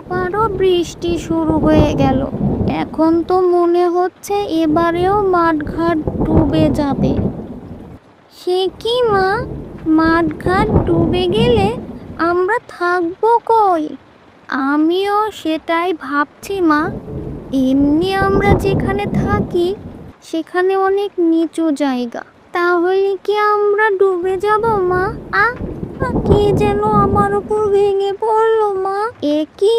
আবারও বৃষ্টি শুরু হয়ে গেল। এখন তো মনে হচ্ছে এবারেও মাঠঘাট ডুবে যাবে। সে কি মা? মাঠঘাট ডুবে গেলে আমরা থাকব কই? আমিও সেটাই ভাবছি মা। এমনি আমরা যেখানে থাকি, সেখানে অনেক নিচু জায়গা। তাহলে কি আমরা ডুবে যাব মা? আ কি যেন আমার উপর ভেঙে পড়ল মা। এ কি?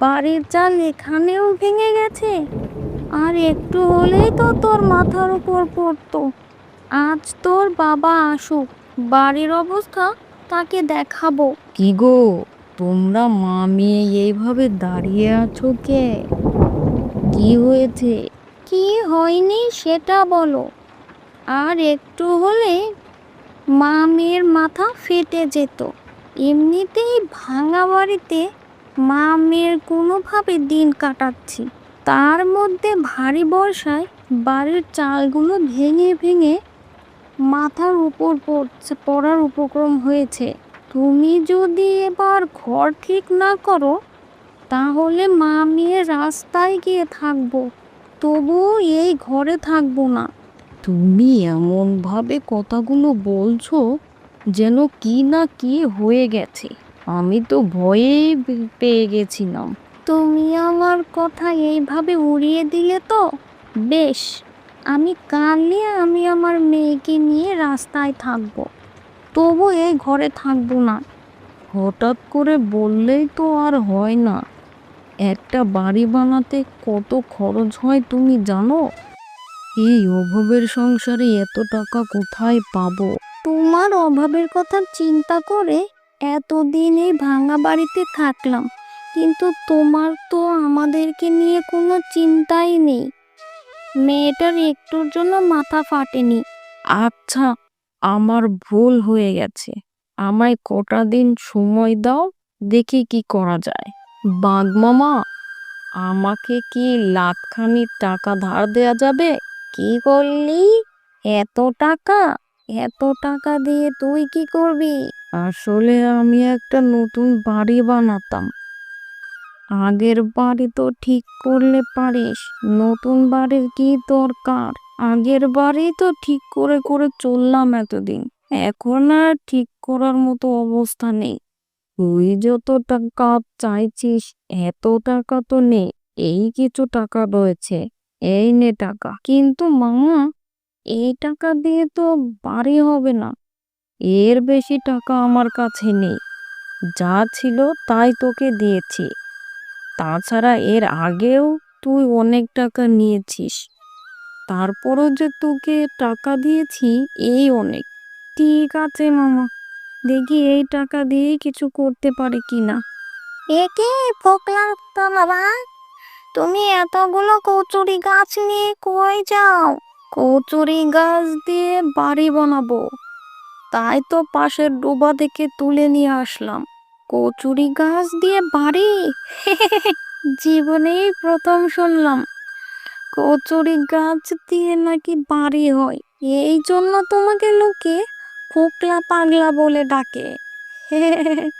বাড়ির চাল এখানেও ভেঙে গেছে? আর একটু হলেই তো তোর মাথার উপর পড়তো। আজ তোর বাবা আসুক বাড়ির অবস্থা তাকে দেখাবো। কি গো তোমরা মা মেয়ে এইভাবে দাঁড়িয়ে আছো কে? কি হয়েছে? কি হয়নি সেটা বলো। আর একটু হলে মা মেয়ের মাথা ফেটে যেত। এমনিতেই ভাঙা বাড়িতে মা মেয়ের কোনোভাবে দিন কাটাচ্ছি। তার মধ্যে ভারী বর্ষায় বাড়ির চালগুলো ভেঙে ভেঙে মাথার উপর পড়ছে, পড়ার উপক্রম হয়েছে। তুমি যদি এবার ঘর ঠিক না করো, তাহলে মা মেয়ে রাস্তায় গিয়ে থাকব। তবুও এই ঘরে থাকব না। তুমি এমনভাবে কথাগুলো বলছো যেন কি না কি হয়ে গেছে। আমি তো ভয়েই পে- পেয়ে গেছিলাম। তুমি আমার কথা এইভাবে উড়িয়ে দিলে তো? বেশ, আমি কালই আমি আমার মেয়েকে নিয়ে রাস্তায় থাকব। তবু এই ঘরে থাকব না। হঠাৎ করে বললেই তো আর হয় না। একটা বাড়ি বানাতে কত খরচ হয় তুমি জানো? এই অভাবের সংসারে এত টাকা কোথায় পাবো? তোমার অভাবের কথা চিন্তা করে এতদিন এই ভাঙা বাড়িতে থাকলাম কিন্তু তোমার তো আমাদেরকে নিয়ে কোনো চিন্তাই নেই। মেয়েটার একটুর জন্য মাথা ফাটেনি। আচ্ছা আমার ভুল হয়ে গেছে। আমায় কটা দিন সময় দাও দেখি কি করা যায়। বাঘ মামা আমাকে কি লাখখানি টাকা ধার দেয়া যাবে? কি করলি? এত টাকা? এত টাকা দিয়ে তুই কি করবি? আসলে আমি একটা নতুন বাড়ি বানাতাম। আগের বাড়ি তো ঠিক করলে পারিস, নতুন বাড়ির কি দরকার? আগের বাড়ি তো ঠিক করে করে চললাম এতদিন, এখন আর ঠিক করার মতো অবস্থা নেই। তুই যত টাকা চাইছিস, এত টাকা তো নেই এই কিছু টাকা রয়েছে। এই নে টাকা। কিন্তু মামা, এই টাকা দিয়ে তো বাড়ি হবে না। এর বেশি টাকা আমার কাছে নেই। যা ছিল তাই তোকে দিয়েছি। তাছাড়া এর আগেও তুই অনেক টাকা নিয়েছিস। তারপরও যে তোকে টাকা দিয়েছি, এই অনেক। ঠিক আছে মামা, দেখি এই টাকা দিয়েই কিছু করতে পারি কিনা। একে ফোকলা তো বাবা? তুমি এতগুলো কচুরি গাছ নিয়ে কই যাও? কচুরি গাছ দিয়ে বাড়ি বানাবো। তাই তো পাশের ডোবা থেকে তুলে নিয়ে আসলাম। কচুরি গাছ দিয়ে বাড়ি? জীবনেই প্রথম শুনলাম। কচুরি গাছ দিয়ে নাকি বাড়ি হয়। এই জন্য তোমাকে লোকে ফোকলা পাগলা বলে ডাকে।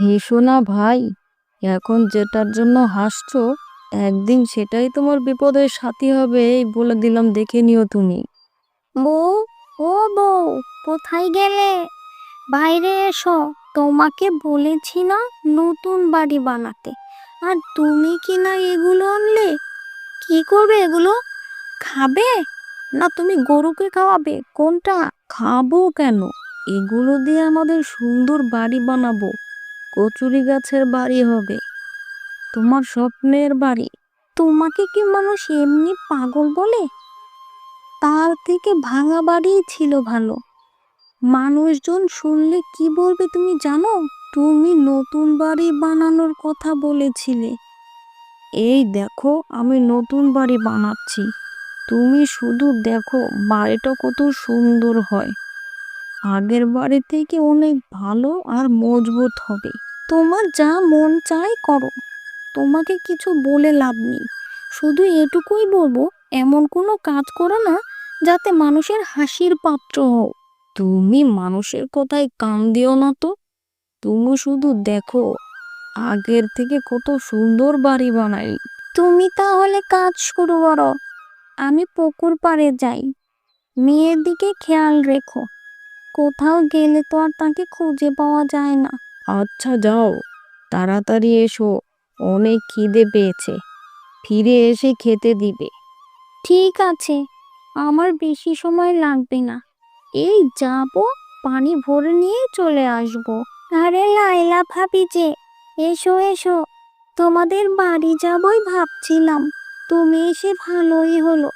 হেসো না ভাই এখন যেটার জন্য হাসছো, একদিন সেটাই তোমার বিপদের সাথী হবে, এই বলে দিলাম, দেখে নিও তুমি। বউ, ও বউ, কোথায় গেলে? বাইরে এসো, তোমাকে বলেছি না নতুন বাড়ি বানাতে। আর তুমি কি না এগুলো আনলে? কি করবে এগুলো? খাবে? না তুমি গরুকে খাওয়াবে? কোনটা? খাব কেন? এগুলো দিয়ে আমাদের সুন্দর বাড়ি বানাবো। কচুরি গাছের বাড়ি হবে। তোমার স্বপ্নের বাড়ি। তোমাকে কি মানুষ এমনি পাগল বলে? তার থেকে ভাঙা বাড়িই ছিল ভালো। মানুষজন শুনলে কি বলবে তুমি জানো? তুমি নতুন বাড়ি বানানোর কথা বলেছিলে। এই দেখো, আমি নতুন বাড়ি বানাচ্ছি। তুমি শুধু দেখো, বাড়িটা কত সুন্দর হয়। আগের বাড়ি থেকে অনেক ভালো আর মজবুত হবে। তোমার যা মন চায় করো। তোমাকে কিছু বলে লাভ নেই। শুধু এটুকুই বলব, এমন কোনো কাজ করো না যাতে মানুষের হাসির পাত্র হও। তুমি মানুষের কথায় কান দিও না তো। তুমি শুধু দেখো, আগের থেকে কত সুন্দর বাড়ি বানাই। তুমি তাহলে কাজ শুরু করো। আমি পুকুর পাড়ে যাই। মেয়ের দিকে খেয়াল রেখো। কোথাও গেলে তো আর তাকে খুঁজে পাওয়া যায় না। আচ্ছা যাও, তাড়াতাড়ি এসো, অনেক খিদে পেয়েছে। ফিরে এসে খেতে দিবে। ঠিক আছে, আমার বেশি সময় লাগবে না। এই যাব, পানি ভরে নিয়ে চলে আসব। আরে লাইলা ভাবি যে, এসো এসো। তোমাদের বাড়ি যাবই ভাবছিলাম, তুমি এসে ভালোই হলো।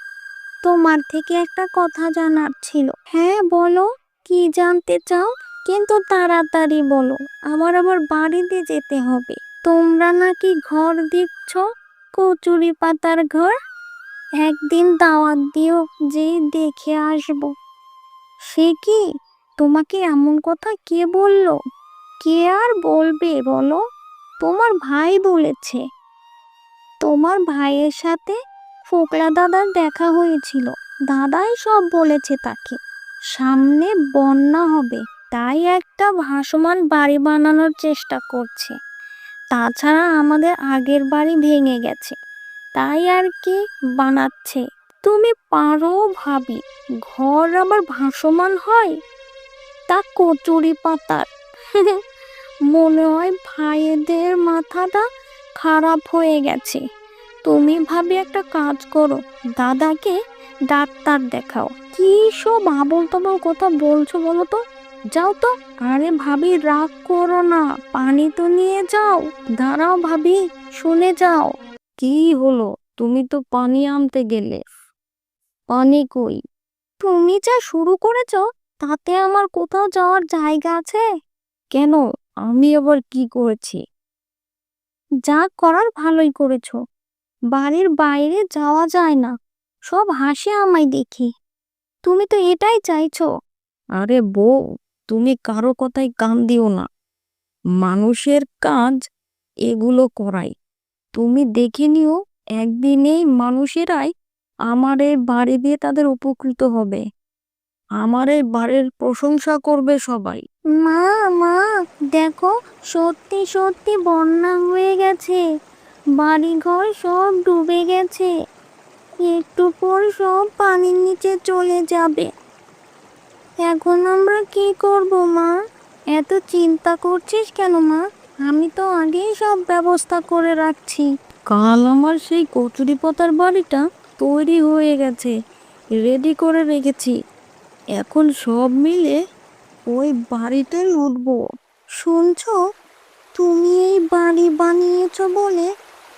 তোমার থেকে একটা কথা জানার ছিল। হ্যাঁ বলো, কি জানতে চাও? কিন্তু তাড়াতাড়ি বলো, আমার আবার বাড়িতে যেতে হবে। তোমরা নাকি ঘর দিচ্ছ কচুরি পাতার ঘর? একদিন দাওয়াত দিও যে দেখে আসব। সে কি? তোমাকে এমন কথা কে বলল? কে আর বলবে বলো? তোমার ভাই বলেছে। তোমার ভাইয়ের সাথে ফোকলা দাদার দেখা হয়েছিল। দাদাই সব বলেছে তাকে। সামনে বন্যা হবে। তাই একটা ভাসমান বাড়ি বানানোর চেষ্টা করছে। তাছাড়া আমাদের আগের বাড়ি ভেঙে গেছে। তাই আর কি বানাচ্ছে? তুমি পারো ভাবি, ঘর আবার ভাসমান হয়? তা কচুরি পাতার। মনে হয় ভাইদের মাথাটা খারাপ হয়ে গেছে। তুমি ভাবি একটা কাজ করো, দাদাকে ডাক্তার দেখাও। কি সব আবল তাবল কথা বলছো বলো তো? যাও তো। আরে ভাবি, রাগ করো না। পানি তো নিয়ে যাও। দাঁড়াও ভাবি, শুনে যাও। কি হলো? তুমি তো পানি আনতে গেলে। পানি কই? তুমি যা শুরু করেছ, তাতে আমার কোথাও যাওয়ার জায়গা আছে? কেন? আমি আবার কি করেছি? যা করার ভালোই করেছ। বাড়ির বাইরে যাওয়া যায় না। সব হাসি আমায় দেখি। তুমি তো এটাই চাইছো। আরে বউ তুমি কারও কথায় কান দিও না। মানুষের কাজ এগুলো করাই। তুমি দেখে নিও, একদিনেই মানুষেরাই আমার এই বাড়ি দিয়ে তাদের উপকৃত হবে। আমার এই বাড়ির প্রশংসা করবে সবাই। মা মা, দেখো, সত্যি সত্যি বন্যা হয়ে গেছে। বাড়িঘর সব ডুবে গেছে। একটু পর সব পানির নিচে চলে যাবে। এখন আমরা কি করব, মা? এত চিন্তা করছিস কেন, মা? আমি তো আগেই সব ব্যবস্থা করে রাখছি। কাল আমার সেই কচুরি পাতার বাড়িটা তৈরি হয়ে গেছে রেডি করে রেখেছি। এখন সব মিলে ওই বাড়িতে উঠবো শুনছ? তুমি এই বাড়ি বানিয়েছ বলে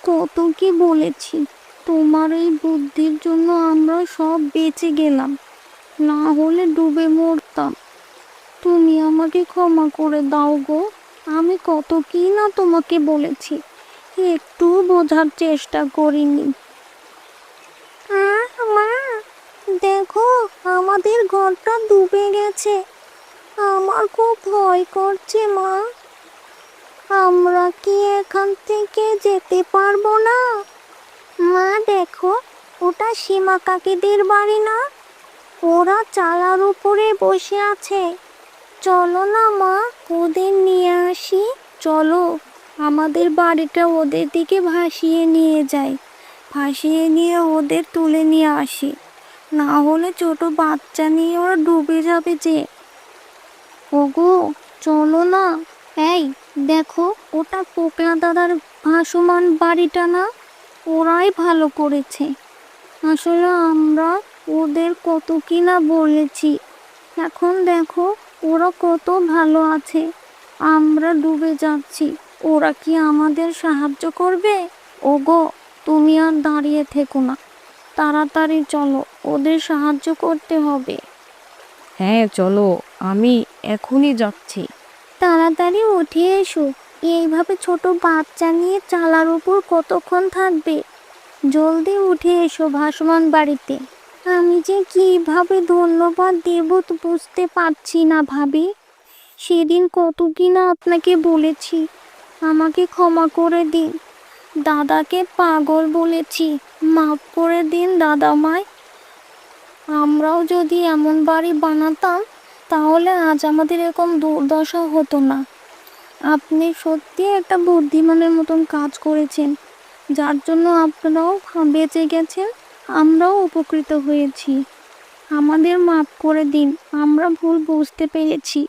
কত কি বলেছি। তোমার এই বুদ্ধির জন্য আমরা সব বেঁচে গেলাম। না হলে ডুবে মরতাম। তুমি আমাকে ক্ষমা করে দাও গো। আমি কত কি না তোমাকে বলেছি। একটু বোঝার চেষ্টা করিনি। মা, দেখো আমাদের ঘরটা ডুবে গেছে। আমার খুব ভয় করছে, মা। আমরা কি এখান থেকে যেতে পারব না? মা, দেখো, ওটা সীমা কাকিদের বাড়ি না? ওরা চালার উপরে বসে আছে। চলো না মা, ওদের নিয়ে আসি। চলো, আমাদের বাড়িটা ওদের দিকে ভাসিয়ে নিয়ে যাই। ভাসিয়ে নিয়ে ওদের তুলে নিয়ে আসি। না হলে ছোট বাচ্চা নিয়ে ওরা ডুবে যাবে যে। ওগো, চলো না। এই, দেখো, ওটা পোকলা দাদার ভাসমান বাড়িটা না? ওরাই ভালো করেছে। আসলে আমরা ওদের কত কি না বলেছি। এখন দেখো ওরা কত ভালো আছে। আমরা ডুবে যাচ্ছি। ওরা কি আমাদের সাহায্য করবে? ওগো তুমি আর দাঁড়িয়ে থেকো না। তাড়াতাড়ি চলো ওদের সাহায্য করতে হবে। হ্যাঁ চলো আমি এখনই যাচ্ছি। তাড়াতাড়ি উঠে এসো। এইভাবে ছোট বাচ্চা নিয়ে চালার উপর কতক্ষণ থাকবে? জলদি উঠে এসো ভাসমান বাড়িতে। আমি যে কীভাবে ধন্যবাদ দেব বুঝতে পারছি না ভাবি। সেদিন কত কি না আপনাকে বলেছি। আমাকে ক্ষমা করে দিন। দাদাকে পাগল বলেছি। মাফ করে দিন দাদামায় আমরাও যদি এমন বাড়ি বানাতাম, তাহলে আজ আমাদের এরকম দুর্দশা হতো না। আপনি সত্যি একটা বুদ্ধিমানের মতন কাজ করেছেন। যার জন্য আপনারাও বেঁচে গেছেন। আমরাও উপকৃত হয়েছি। আমাদের মাফ করে দিন আমরা ভুল বুঝতে পেরেছি।